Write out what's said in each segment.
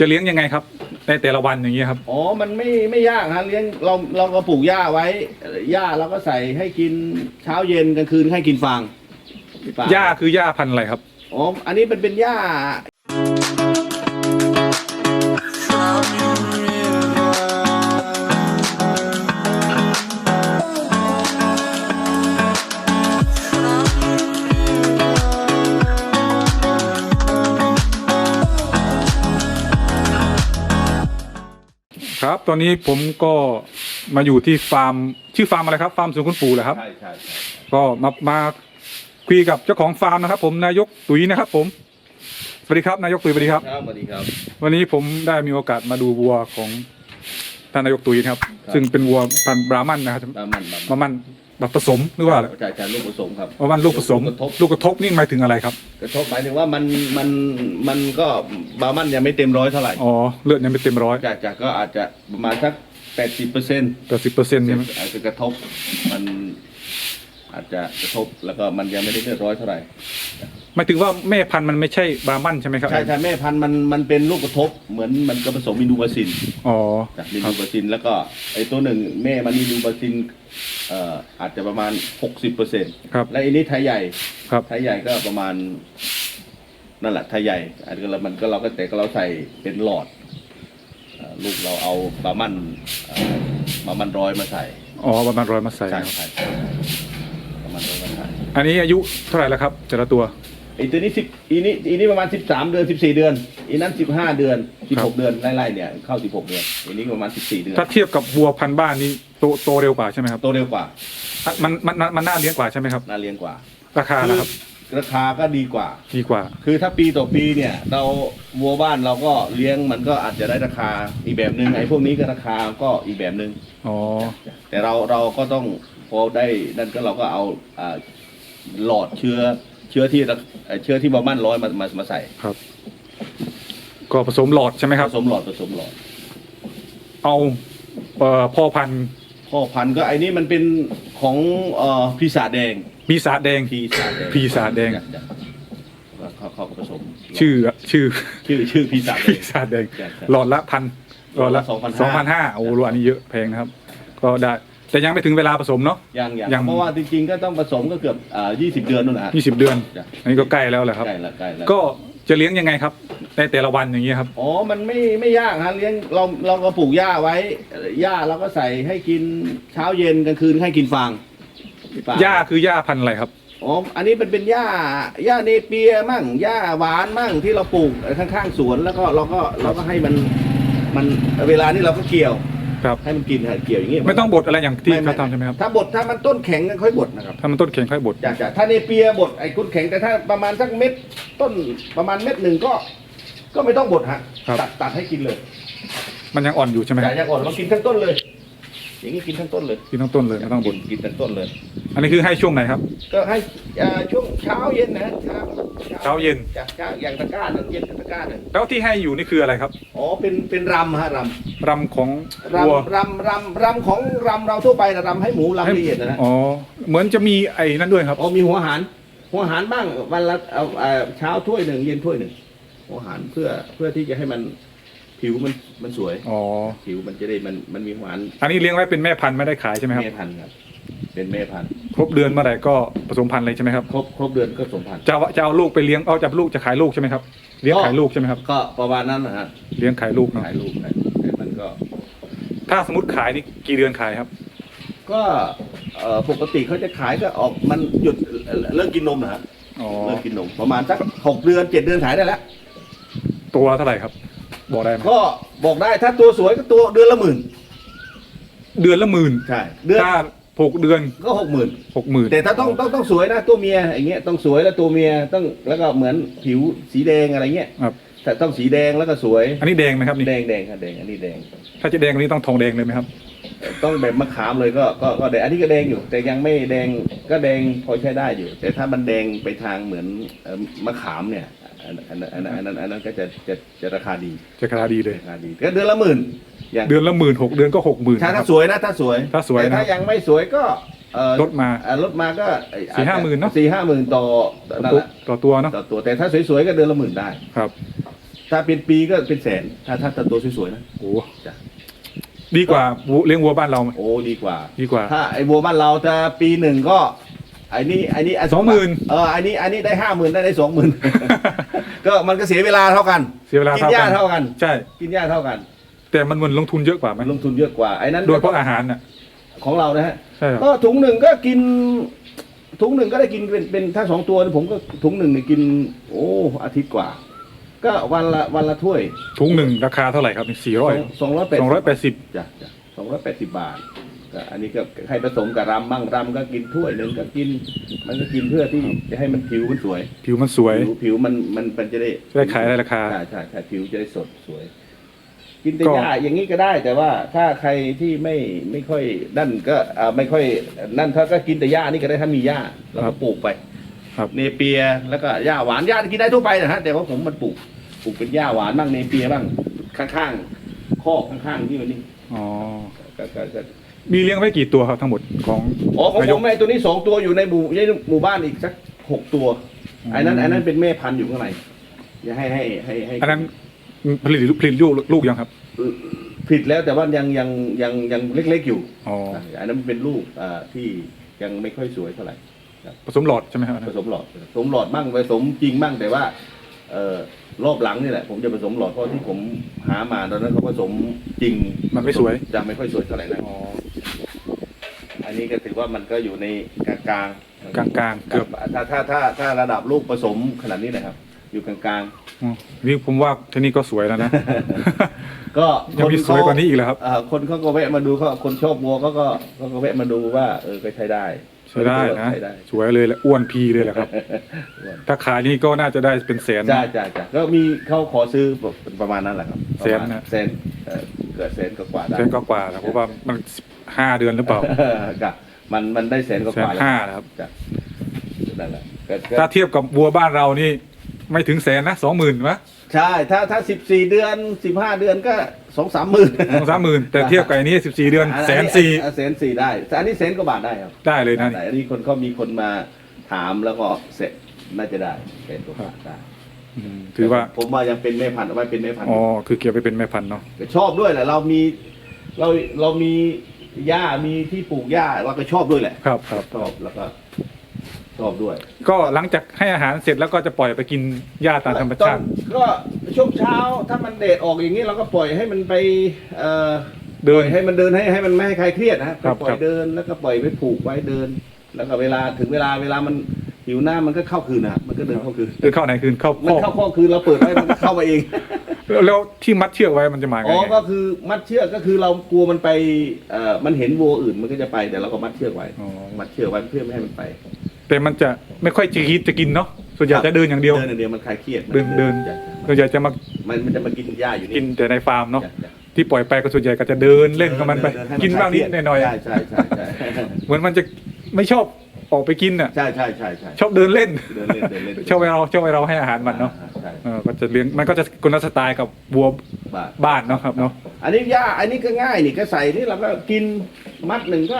จะเลี้ยงยังไงครับ ในแต่ละวันอย่างเงี้ยครับ อ๋อ มันไม่ไม่ยากฮะเลี้ยงเราเราก็ปลูกหญ้าไว้หญ้าเราก็ใส่ให้กินเช้าเย็นกลางคืนให้กินฟางฟงหญ้าคือหญ้าพันธุ์อะไรครับ อ๋อ อันนี้มันเป็นหญ้า ตอนนี้ผมก็มาอยู่ที่ฟาร์มชื่อฟาร์มอะไรครับฟาร์มสวนคุณปู่เหรอครับ ใช่ใช่ใช่ก็มามาคุยกับเจ้าของฟาร์มนะครับ ผมนายกตุ๋ยนะครับ ผมสวัสดีครับนายกตุ๋ยสวัสดีครับ ครับสวัสดีครับ วันนี้ผมได้มีโอกาสมาดูวัวของท่านนายกตุ๋ยนะครับ ครับ ซึ่งเป็นวัวพันธุ์บราหมันนะครับบามันบาบราหมัน แบบผสมหรือว่าอะไรใช่ใช่ลูกผสมครับบราหมันลูกผสม กระทบลูกกระทบนี่หมายถึงอะไรครับ กระทบหมายถึงว่ามันมันมันก็บามันยังไม่เต็มร้อยเท่าไหร่อ๋อเลือดยังไม่เต็มร้อยจากจากก็อาจจะประมาณสักแปดสิบเปอร์เซ็นต์แปดสิบเปอร์เซ็นต์ใช่ไหมอาจจะกระทบมันอาจจะกระทบแล้วก็มันยังไม่ได้เลือดร้อยเท่าไหร่ หมายถึงว่าแม่พันธุ์มันไม่ใช่บราหมันใช่ไหมครับใช่ใช่แม่พันธุ์มันมันเป็นลูกกระทบเหมือนมันก็ผสมมินูบาซินอ๋อจากมิครันูบบาซินแล้วก็ไอ้ตัวหนึ่งแม่มันมินูบาซินเอ่ออาจจะประมาณหกสิบเปอร์เซ็นต์ครับและอันนี้ไทยใหญ่ครับไทยใหญ่ก็ประมาณนั่นแหละไทยใหญ่อันนี้ก็เรามันก็เราก็แต่ก็เราใส่เป็นหลอดเอ่อลูกเราเอาบามันเอ่อบามันร้อยมาใส่อ๋อประมาณร้อยมาใส่ใช่ครับใช่บามันร้อยมาใส่อันนี้อายุเท่าไหร่แล้วครับแต่ละตัว ไอ้ตัวนี้สิบอีนี้อีนี้ประมาณสิบสามเดือนสิบสี่เดือนอีนั้นสิบห้าเดือนสิบครัหบกเดือนไล่ๆเนี่ยเข้าสิบหกเดือนอีนี้ก็ประมาณสิบสี่เดือนถ้าเทียบกับวัวพันธุ์บ้านนี่โตโตเร็วกว่าใช่ไหมครับโตเร็วกว่าอะมันมันมันมันน่าเลี้ยงกว่าใช่ไหมครับ น่าเลี้ยงกว่าราคานะครับคือราคาก็ดีกว่า ดีกว่า คือถ้าปีต่อปีเนี่ย เราวัวบ้านเราก็เลี้ยงมันก็อาจจะได้ราคาอีกแบบหนึ่งไอ้พวกนี้ก็ราคาก็อีกแบบหนึ่งอ๋อแต่เราเราก็ต้องพอได้นั่นก็เราก็เอาอ่าหลอดเชื้อ เชื้อที่เอ่อเชื้อที่บามันร้อยมามามาใส่ครับ ก็ผสมหลอดใช่ไหมครับผสมหลอดผสมหลอด เอาเอ่อพ่อพันธุ์พ่อพันธุ์ก็ไอ้นี่มันเป็นของเอ่อพีศาจแดงปีศาจแดง พีศาจแดงปีศาจแดง จ้ะจ้ะเขาเขาก็ผสมชื่อชื่อชื่อชื่อพีศาจแดปีง ศาจแดง จ้ะจ้ะหลอดละพันหลอดละหลอดละ2,500สองพันห้าโอ้โหอันนี้เยอะแพงนะครับ ก็ได้ แต่ยังไม่ถึงเวลาผสมเนาะ ยังยังยังเพราะว่าจริงๆก็ต้องผสมก็เกือบอ่า20 เดือนนู่นนะฮะยี่สิบเดือนจ้ะ อันนี้ก็ใกล้แล้วแหละครับ ใกล้ละใกล้ละก็จะเลี้ยงยังไงครับในแต่ละวันอย่างเงี้ยครับ อ๋อมันไม่ไม่ยากฮะเลี้ยงเราเราก็ปลูกหญ้าไว้หญ้าเราก็ใส่ให้กินเช้าเย็นกลางคืนให้กินฟางฟงหญ้าคือหญ้าพันธุ์อะไรครับ อ๋ออันนี้มันเป็นหญ้าหญ้าเนเปียมั่งหญ้าหวานมั่งที่เราปลูกข้างๆสวนแล้วก็เราก็เราก็ให้มันมันเวลานี้เราก็เกี่ยว ครับ ให้มันกินฮะเกี่ยวอย่างนี้ไม่ต้องบดอะไรอย่างที่เขาทำใช่ไหมครับถ้าบดถ้ามันต้นแข็งก็ค่อยบดนะครับถ้ามันต้นแข็งค่อยบดจากจากถ้าเนเปียบดไอ้ต้นแข็งแต่ถ้าประมาณสักเม็ดต้นประมาณเม็ดหนึ่งก็ ก็ไม่ต้องบดฮะตัดตัดให้กินเลยมันยังอ่อนอยู่ใช่ไหมคแต่รับอย่างอ่อนเรากินทั้งต้นเลย อย่างนี้กินทั้งต้นเลย กินทั้งต้นเลยไม่ต้องบดกินทั้งต้นเลย อันนี้คือให้ช่วงไหนครับ ก็ให้อ่าช่วงเช้าเย็นนะเช้า เช้าเย็นจากเช้าอย่างตะกร้าหนึ่งเย็นกับตะกร้าหนึ่งแล้วที่ให้อยู่นี่คืออะไรครับ อ๋อเป็นเป็นรำฮะรรำของำวัวรำรำรำรำของรำเราทั่วไปนะรำให้หมูรำละเอียดนะนะอ๋อเหมือนจะมีไอ้นั่นด้วยครับอ๋อมีหัวหารหัวหารบ้างวันละเอาเอาเช้าถ้วยหนึ่งเย็นถ้วยหนึ่งหัวหารเพื่อเพื่อที่จะให้มันผิวมันมันสวยอ๋อผิวมันจะได้มันมันมีหัวหารอันนี้เลี้ยงไว้เป็นแม่พันธุ์ไม่ได้ขายใช่ไหมครับแม่พันธุ์ครับเป็นแม่พันธุ์ ครบเดือนเมื่อไหร่ก็ผสมพันธุ์เลยใช่ไหมครับครบครบเดือนก็สมพันธุ์ จะเอาจะเอาลูกไปเลี้ยงเอาจะเอาลูกจะขายลูกใช่ไหมครับเลี้ยงขายลูกใช่ไหมครับก็ประมาณนั้นนะฮะเลี้ยงขายลูกเนาะขายลูกขายลูกแต่มันก็ ถ้าสมมติขายนี่กี่เดือนขายครับ ก็เอ่อปกติเขาจะขายก็ออกมันหยุดเลิกกินนมนะฮะอ๋อ เลิกกินนมประมาณสักหกเดือนเจ็ดเดือนขายได้แล้ว ตัวเท่าไหร่ครับ บอกได้ไหมก็บอกได้ถ้าตัวสวยก็ตัวเดือนละหมื่นเดือนละหมื่นใช่เดือนถ้า หกเดือนก็หกหมื่นหกหมื่นแต่ถ้าต้องต้องต้องสวยนะตัวเมียอย่างเงี้ยต้องสวยแล้วตัวเมียต้องแล้วก็เหมือนผิวสีแดงอะไรเงี้ยครับ แต่ต้องสีแดงแล้วก็สวยอันนี้แดงไหมครับนี่แดงแดงครับแดงอันนี้แดง ถ้าจะแดงอันนี้ต้องทองแดงเลยไหมครับ ต้องแบบมะขามเลยก็ก็ก็แดงอันนี้ก็แดงอยู่ แต่ยังไม่แดงก็แดงพอใช้ได้อยู่ แต่ถ้ามันแดงไปทางเหมือนเอ่อมะขามเนี่ยอันอันอันอันนั้นอันนั้นก็จะจะจะราคาดีจะราคาดีเลย ราคาดีก็เดือนละหมื่น อย่าง เดือนละหมื่นหกเดือนก็หกหมื่น ถ้าคถ้ารับสวยนะถ้าสวยถ้าสวยแต่นะถ้ายังไม่สวยก็เอ่อลดมาอ่ลดมาก็เอ่อสี่ห้าหมื่นเนอะ สี่ห้าหมื่นต่อนั่นแหละต่อตัวเนาะต่อตัวแต่ถ้าสวยๆก็เดือนละหมื่นได้ ครับถ้าเป็นปีก็เป็นแสนถ้าถ้าถ้าตัวสวยๆนะ โอ้จ้ะ ดีกว่าวัวเลี้ยงวัวบ้านเราไหม โอ้ดีกว่า ดีกว่า ถ้าไอ้วัวบ้านเราจะปีหนึ่งก็ไอ้นี่ไอ้นี่สองหมื่นเออไอ้นี่ไอ้นี่ได้ห้าหมื่นได้ได้สองหมื่น ก็มันก็เสียเวลาเท่ากัน เสียเวลากินเท่าหญ้ากันเท่ากัน ใช่ กินหญ้าเท่ากัน แต่มันเหมือนลงทุนเยอะกว่าไหมมันลงทุนเยอะกว่าไอ้นั้นโดยเพราะอาหารน่ะของเรานะฮะใช่ครับก็ถุงหนึ่งก็กิน ถุงหนึ่งก็ได้กินเป็นเป็นถ้าสองตัวผมก็ถุงหนึ่งเนี่ยกิน โอ้อาทิตย์กว่า ก็วันละวันละถ้วยถุงหนึ่งราคาเท่าไหร่ครับสี่ร้อยสองร้อยแปดสองร้อยแปดสิบจ้ะจ้ะสองร้อยแปดสิบบาทก็อันนี้ก็ให้ผสมกับรำบ้างรำก็กินถ้วยหนึ่งก็กิน มันก็กินเพื่อที่จะให้มันผิวมันสวย ผิวมันสวย ผิวผิวมันมันมันจะได้จะได้ขายได้ราคา ใช่ใช่ใช่ผิวจะได้สดสวย กินแต่ก็หญ้าอย่างนี้ก็ได้ แต่ว่าถ้าใครที่ไม่ไม่ค่อยนั่นก็อ่าไม่ค่อยนั่นถ้าก็กินแต่หญ้านี่ก็ได้ถ้ามีหญ้าแล้วก็ปลูกไปครับ เนเปียแล้วก็หญ้าหวานหญ้ากินได้ทั่วไปนะฮะแต่ว่าผมมันปลูกปลูกเป็นหญ้าหวานบ้างเนเปียบ้างข้างๆคอกข้างๆที่มันนี่อ๋อก็ก็ก็ มีเลี้ยงไว้กี่ตัวครับทั้งหมดของอ๋อของนาผยกมแม่ตัวนี้สองตัวอยู่ในหมู่ในหมู่บ้านอีกสักหกตัวอืม ไอ้นั้นไอ้นั้นเป็นแม่พันธุ์อยู่ข้างในอย่าให้ให้ให้ให้อันนั้น ผลิตผลิตลูกลูกยังครับผิดแล้วแต่ว่ายังยังยังยังเล็กๆอยู่อ๋ออันนั้นมันเป็นลูกอ่าที่ยังไม่ค่อยสวยเท่าไหร่ผสมหลอดใช่ไหมครับอันผนั้นสมหลอดผสมหลอดมั่งผสมจริงมั่งแต่ว่า เอ่อรอบหลังนี่แหละผมจะผสมหลอดเพราะที่ผมหามาตอนนั้นเขาผสมจริงมันไม่สวยจะไม่ค่อยสวยเท่าไหร่นะอ๋ออันนี้ก็ถือว่ามันก็อยู่ในกลางกลางๆกลางๆเกือบถ้าถ้าถ้าถ้าระดับลูกผสมขนาดนี้นะครับ อยู่กลาง อ๋อนี่ผมว่าที่นี่ก็สวยแล้วนะๆก็ยังมีสวยกว่านี้อีกเหรอครับเอ่อคนเขาก็แวะมาดูเขาคนชอบวัวเขาก็เขาก็แวะมาดูว่า เออก็ใช้ได้ใช้ได้นะ ใช้ได้สวยเลยแหละอ้วนพีเลยแหละครับ ถ้าขายนี่ก็น่าจะได้เป็นแสนจ้านะจ้าจ้าก็มีเขาขอซื้อประมาณนั้นแหละครับแสนนะ แสนเอ่อเกิดแสนก็กว่าได้แสนก็กว่าแล้วเพราะว่ามันห้าเดือนหรือเปล่ากับมันมันได้แสนก็แสกนว่าแล้วห้านะครับ จ้ะนั่นแหละก็ก็ถ้าเทียบกับวัวบ้านเรานี่ ไม่ถึงแสนนะสองหมื่นวะใช่ถ้าถ้าสิบสี่เดือนสิบห้าเดือนก็สองสามหมื่นสองสามหมื่นแต่เทียบกับอันนี้สิบสี่เดือนแสนสี่อัแสนสี่ได้แต่อันนี้แสนกว่าบาทได้ครับได้เลยนะแต่อันนี้คนเขามีคนมาถามแล้วก็เสร็จน่าจะได้แสนกว่าบาทได้อืมถือว่าผมว่ายังเป็นแม่พันธุ์เอาไว้เป็นแม่พันธุ์อ๋อคือเก็บไปเป็นแม่พันธุ์เนาะชอบด้วยแหละเรามีเราเรามีหญ้ามีที่ปลูกหญ้าเราก็ชอบด้วยแหละ ครับครับชอบแล้วก็ ชอบด้วยก็หลังจากให้อาหารเสร็จแล้วก็จะปล่อยไปกินหญ้าตามธรรมชาติตอนก็ช่วงเช้าถ้ามันเดดออกอย่างนี้เราก็ปล่อยให้มันไปเอ่อเดินปล่อยให้มันเดินให้ให้มันไม่ให้ใครเครียดนะฮะครับปล่อครัยบ เดินแล้วก็ปล่อยไปผูกไว้เดิน แล้วก็เวลาถึงเวลาเวลามันหิวน้ำมันก็เข้าคืนนะครับมันก็เดินเข้าคืนเดินเข้าไหนคืนเข้ามันคอกเข้าข้อคืนเราเปิดไว้มันก็เข้ามาเอง แล้วแล้วที่มัดเชือกไว้มันจะมาไงอ๋อ ก็คือมัดเชือกก็คือเรากลัวมันไปเอ่อมันเห็นวัวอื่นมันก็จะไปแต่เราก็มัดเชือกไว้ อ๋อมัดเชือกไว้เพื่อไม่ให้มันไป แต่มันจะไม่ค่อยจะคิดจะกินเนาะส่วนใหญ่จะเดินอย่างเดียว เดินอย่างเดียวมันคลายเครียดเดินเดินจะส่วนใหญ่จะมามันมันจะมากินหญ้าอยู่กินแต่ในฟาร์มเนาะจ้จ้ที่ปล่อยไปก็ส่วนใหญ่ก็จะเดินเล่นกับมันไปเดิให้กินบ้างนิดหน่อยใช่ใช่ใช่ใช่ๆเหมือนมันจะไม่ชอบออกไปกินอะ ใช่ใช่ใช่ใช่ ชอบเดินเล่นเดินเล่นเดินเล่น ชอบให้เราชอบให้เราให้อาหารมันเนาะอ่ใช่เออก็จะเลี้ยงมันก็จะคนละสไตล์กับวัวบ้านบ้านเนาะครับเนาะอันนี้หญ้าอันนี้ก็ง่ายนี่ก็ใส่ที่เราก็กินมัดหนึ่งก็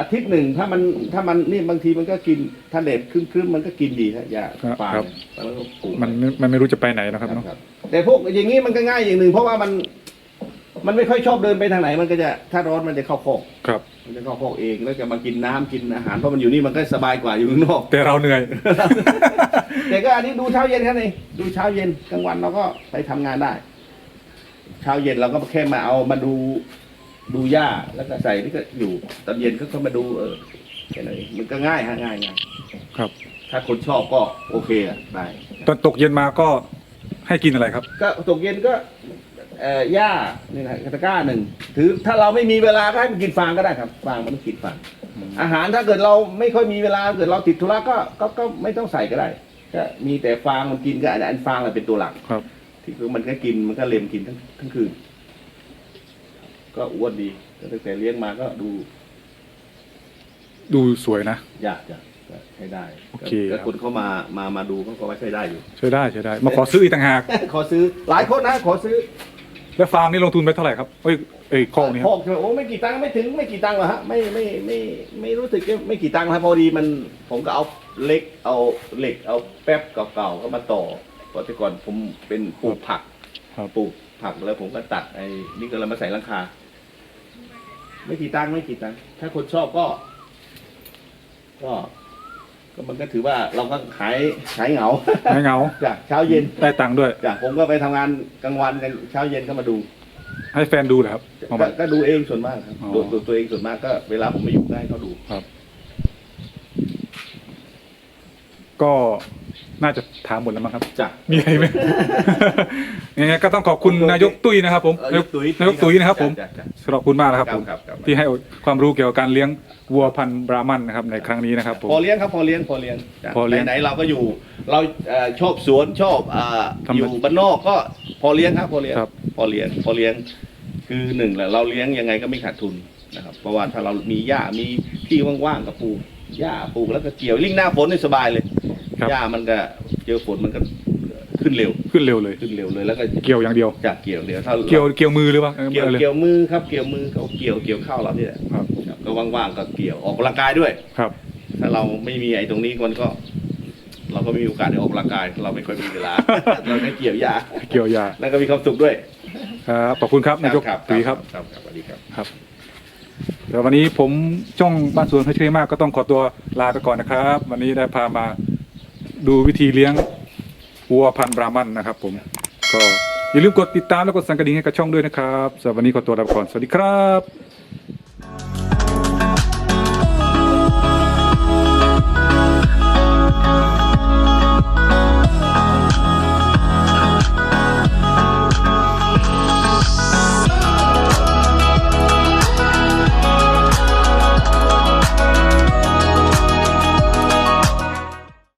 อาทิตย์หนึ่งถ้ามันถ้ามันนี่บางทีมันก็กินถ้าเด็ดครึ่งครึ่งๆมันก็กินดีนะหญ้าฟางเนี่ยแล้วก็ปลูก มันไม่มันไม่รู้จะไปไหนนะครับเนาะ ครับแต่พวกอย่างนี้มันก็ง่ายอย่างหนึ่งเพราะว่ามัน มันไม่ค่อยชอบเดินไปทางไหน มันก็จะถ้าร้อนมันจะเข้าคอกครับ มันจะเข้าคอกเองแล้วจะมากินน้ำกินอาหารเพราะมันอยู่นี่มันก็สบายกว่าอยู่ข้างนอก แต่เราเหนื่อย แต่ก็อันนี้ดูเช้าเย็นแค่นี้ดูเช้าเย็นกลางวันเราก็ไปทำงานได้ เช้าเย็นเราก็แค่มาเอามาดู ดูหญ้าแล้วก็ใส่นี่ก็อยู่ตอนเย็นก็เข้ามาดูเออแค่นั้นเองมันก็ง่ายฮะง่ายง่ายครับ ถ้าคนชอบก็โอเคอะได้ตอนตกเย็นมาก็ให้กินอะไรครับ ก็ตกเย็นก็เอ่อหญ้านี่นะตะกร้าหนึ่งถือถ้าเราไม่มีเวลาก็ให้มันกินฟางก็ได้ครับฟางมันต้องกินฟางอาหารถ้าเกิดเราไม่ค่อยมีเวลาเกิดเราติดธุระก็ก็ก็ไม่ต้องใส่ก็ได้ก็มีแต่ฟางมันกินก็อันอันฟางแหละเป็นตัวหลักครับที่คือมันก็กินมันก็เล็มกินทั้งทั้งคืน ก็อ้วนดีก็ตั้งแต่เลี้ยงมาก็ดู ดูสวยนะยากจะก็ใช้ได้โอเคก็ครับ คนเข้ามามามาดูเขาก็ว่าใช้ได้อยู่ ใช้ได้ใช้ได้ มาขอซื้ออีกต่างหาก ขอซื้อหลายคนนะขอซื้อแล้วฟาร์มนี่ลงทุนไปเท่าไหร่ครับเอ้ยเอ้ยคอกนี่คพรับอกใช่ไหมโอ้ไม่กี่ตังค์ไม่ถึงไม่กี่ตังค์หรอกฮะไม่ไม่ไม่ไม่รู้สึกจะไม่กี่ตังค์ครับพอดีมันผมก็เอาเหล็กเอาเหล็กเอาแป๊บเก่าๆก็มาต่อเพราะแต่ก่อนผมเป็นปลูกผัก ครับ ปลูกผักแล้วผมก็ตัดไอ้นี่ก็เลยมาใส่หลังคา ไม่กี่ตังค์ไม่กี่ตังค์ถ้าคนชอบก็ ก็ ก็มันก็ถือว่าเราก็ขายขายเหงาไม่เหงาจ้ะเช้าเย็นได้ตังค์ด้วย จ้ะผมก็ไปทำงานกลางวันกันเช้าเย็นก็มาดู ให้แฟนดูเหรอครับเอาก็มาก็ดูเองส่วนมากครับอ๋อ ดูดูตัวเองส่วนมากก็เวลาผมไม่อยู่ได้เขาดู ก็ น่าจะถามหมดแล้วมั้งครับ จ้ะ มีอะไรไหม ยังไงก็ต้องขอบคุณนายกตุ้ยนะครับผมเอ่อนายกตุ๋ยนายกตุ้ยนะครับผมจ้ะจ้ะขอบคุณมากนะครับผมครับครับที่ให้ความรู้เกี่ยวกับการเลี้ยงวัวพันธุ์บราหมันนะครับในครั้งนี้นะครับผม พอเลี้ยงครับพอเลี้ยงพอเลี้ยงจ้ะพอเลี้ยงไหนๆเราก็อยู่ เราเอ่อชอบสวนชอบอ่าทำอยู่บ้านนอกก็พอเลี้ยงครับพอเลี้ยงครับ พอเลี้ยงพอเลี้ยงคือหนึ่งแหละเราเลี้ยงยังไงก็ไม่ขาดทุนนะครับเพราะว่าถ้าเรามีหญ้ามีที่ว่างๆกับปลูกหญ้าปลูกแล้วก็เกี่ยวลิ่งหน้าฝนนี่สบายเลย ครับ หญ้ามันก็เจอฝนมันก็ขึ้นเร็วขึ้นเร็วเลย ขึ้นเร็วเลยแล้วก็เกี่ยวอย่างเดียว จากเกี่ยวเดียวถ้าเกี่ยวเกี่ยวมือหรือเปล่าออเกี่ยวอาล เกี่ยวมือครับเกี่ยวมือเขาเกี่ยวเกี่ยวข้าวเราเนี่ยครับ ครับก็ว่างๆก็เกี่ยวออกกำลังกายด้วย ครับ ถ้าเราไม่มีไอ้ตรงนี้มันก็ เราก็ไม่มีโอกาสได้ออกกำลังกาย เราไม่ค่อยมีเวลา เราได้เกี่ยวยาเกี่ยวยาแล้วก็มีความสุขด้วยครับขอบคุณครับนายกตุ้ยครับ ครับครับสวัสดีครับ ครับเดี๋ยววันนี้ผมจ้องบ้านสวนเพชรมากก็ต้องขอตัวลาไปก่อนนะครับ วันนี้ได้พามา ดูวิธีเลี้ยงวัวพันธุ์บรามันนะครับ ผม ก็อย่าลืมกดติดตามและกดสั่นกระดิ่งให้กับช่องด้วยนะครับสำหรับวันนี้ขอตัวลาไปก่อนสวัสดีครับ